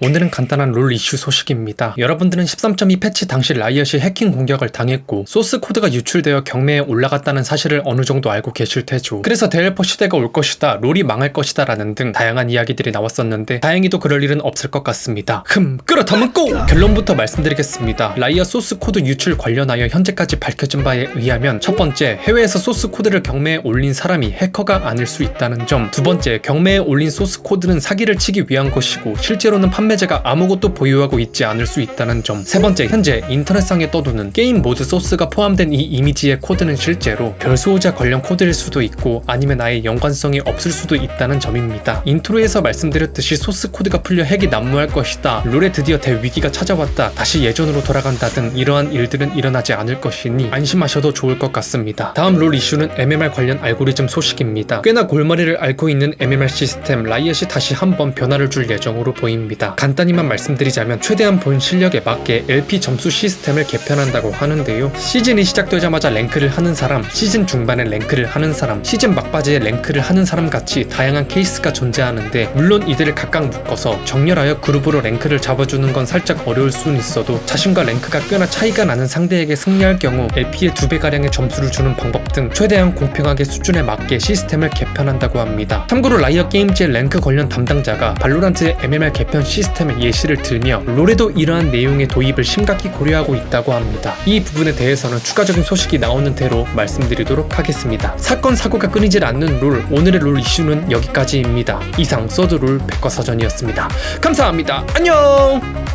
오늘은 간단한 롤 이슈 소식입니다. 여러분들은 13.2 패치 당시 라이엇이 해킹 공격을 당했고 소스 코드가 유출되어 경매에 올라갔다는 사실을 어느 정도 알고 계실 테죠. 그래서 데벨퍼 시대가 올 것이다, 롤이 망할 것이다 라는 등 다양한 이야기들이 나왔었는데 다행히도 그럴 일은 없을 것 같습니다. 흠, 끌어담은 고! 결론부터 말씀드리겠습니다. 라이엇 소스 코드 유출 관련하여 현재까지 밝혀진 바에 의하면 첫 번째, 해외에서 소스 코드를 경매에 올린 사람이 해커가 아닐 수 있다는 점. 두 번째, 경매에 올린 소스 코드는 사기를 치기 위한 것이고 실제로는 판매 자가 아무것도 보유하고 있지 않을 수 있다는 점. 세 번째, 현재 인터넷상에 떠도는 게임 모드 소스가 포함된 이 이미지의 코드는 실제로 별수호자 관련 코드일 수도 있고 아니면 아예 연관성이 없을 수도 있다는 점입니다. 인트로에서 말씀드렸듯이 소스 코드가 풀려 핵이 난무할 것이다. 롤에 드디어 대위기가 찾아왔다. 다시 예전으로 돌아간다 등 이러한 일들은 일어나지 않을 것이니 안심하셔도 좋을 것 같습니다. 다음 롤 이슈는 MMR 관련 알고리즘 소식입니다. 꽤나 골머리를 앓고 있는 MMR 시스템 라이엇이 다시 한번 변화를 줄 예정으로 보입니다. 간단히만 말씀드리자면 최대한 본 실력에 맞게 LP 점수 시스템을 개편한다고 하는데요. 시즌이 시작되자마자 랭크를 하는 사람, 시즌 중반에 랭크를 하는 사람, 시즌 막바지에 랭크를 하는 사람 같이 다양한 케이스가 존재하는데 물론 이들을 각각 묶어서 정렬하여 그룹으로 랭크를 잡아주는 건 살짝 어려울 수는 있어도 자신과 랭크가 꽤나 차이가 나는 상대에게 승리할 경우 LP의 두 배 가량의 점수를 주는 방법 등 최대한 공평하게 수준에 맞게 시스템을 개편한다고 합니다. 참고로 라이엇 게임즈의 랭크 관련 담당자가 발로란트의 MMR 개편 시스템 의 예시를 들며 롤에도 이러한 내용의 도입을 심각히 고려하고 있다고 합니다. 이 부분에 대해서는 추가적인 소식이 나오는 대로 말씀드리도록 하겠습니다. 사건 사고가 끊이질 않는 롤 오늘의 롤 이슈는 여기까지입니다. 이상 서드롤 백과사전이었습니다. 감사합니다. 안녕.